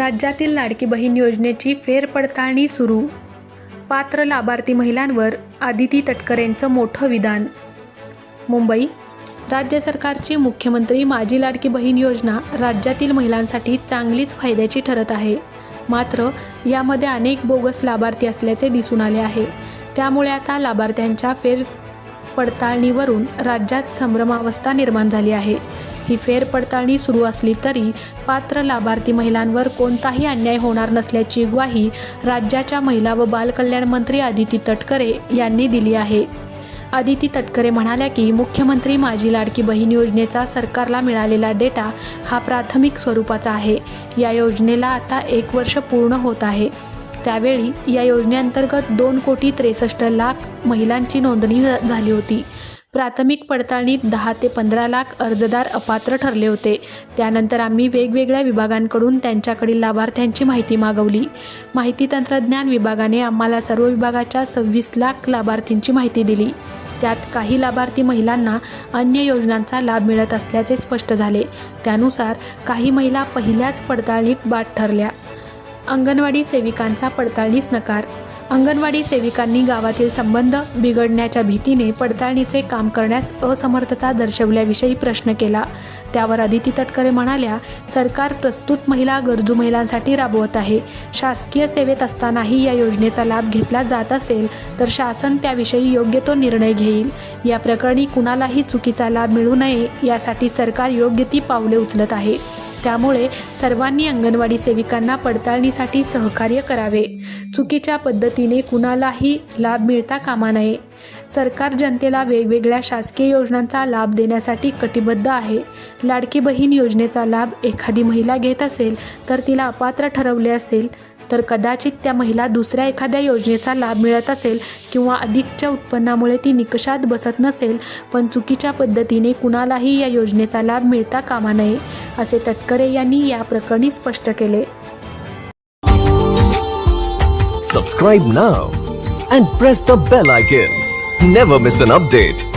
राज्यातील लाडकी बहीण योजनेची फेरपडताळणी सुरू. पात्र लाभार्थी महिलांवर आदिती तटकरेंचं मोठं विधान. मुंबई राज्य सरकारची मुख्यमंत्री माझी लाडकी बहीण योजना राज्यातील महिलांसाठी चांगलीच फायद्याची ठरत आहे. मात्र यामध्ये अनेक बोगस लाभार्थी असल्याचे दिसून आले आहे. त्यामुळे आता लाभार्थ्यांच्या फेर पडताळणीवरून राज्यात संभ्रमावस्था निर्माण झाली आहे. ही फेरपडताळणी सुरू असली तरी पात्र लाभार्थी महिलांवर कोणताही अन्याय होणार नसल्याची ग्वाही राज्याच्या महिला व बालकल्याण मंत्री आदिती तटकरे यांनी दिली आहे. आदिती तटकरे म्हणाल्या की मुख्यमंत्री माझी लाडकी बहीण योजनेचा सरकारला मिळालेला डेटा हा प्राथमिक स्वरूपाचा आहे. या योजनेला आता एक वर्ष पूर्ण होत आहे. त्यावेळी या योजनेअंतर्गत दोन कोटी त्रेसष्ट लाख महिलांची नोंदणी झाली होती. प्राथमिक पडताळणीत दहा ते पंधरा लाख अर्जदार अपात्र ठरले होते. त्यानंतर आम्ही वेगवेगळ्या विभागांकडून त्यांच्याकडील लाभार्थ्यांची माहिती मागवली. माहिती तंत्रज्ञान विभागाने आम्हाला सर्व विभागाच्या सव्वीस लाख लाभार्थींची माहिती दिली. त्यात काही लाभार्थी महिलांना अन्य योजनांचा लाभ मिळत असल्याचे स्पष्ट झाले. त्यानुसार काही महिला पहिल्याच पडताळणीत बाद ठरल्या. अंगणवाडी सेविकांचा पडताळणीस नकार अंगणवाडी सेविकांनी गावातील संबंध बिघडण्याच्या भीतीने पडताळणीचे काम करण्यास असमर्थता दर्शवल्याविषयी प्रश्न केला. त्यावर अदिती तटकरे म्हणाल्या सरकार प्रस्तुत महिला गरजू महिलांसाठी राबवत आहे. शासकीय सेवेत असतानाही या योजनेचा लाभ घेतला जात असेल तर शासन त्याविषयी योग्य तो निर्णय घेईल. या प्रकरणी कुणालाही चुकीचा लाभ मिळू नये यासाठी सरकार योग्य ती पावले उचलत आहे. त्यामुळे सर्वांनी अंगणवाडी सेविकांना पडताळणीसाठी सहकार्य करावे. चुकीच्या पद्धतीने कुणालाही लाभ मिळता कामा नये. सरकार जनतेला वेगवेगळ्या शासकीय योजनांचा लाभ देण्यासाठी कटिबद्ध आहे. लाडकी बहीण योजनेचा लाभ एखादी महिला घेत असेल तर तिला अपात्र ठरवले असेल तर कदाचित त्या महिला दुसऱ्या एखाद्या योजनेचा लाभ मिळत असेल किंवा अधिकच्या उत्पन्नामुळे ती निकषात बसत नसेल पण चुकीच्या पद्धतीने कुणालाही या योजनेचा लाभ मिळता कामा नये असे तटकरे यांनी या प्रकरणी स्पष्ट केले. Subscribe now and press the bell icon never miss an update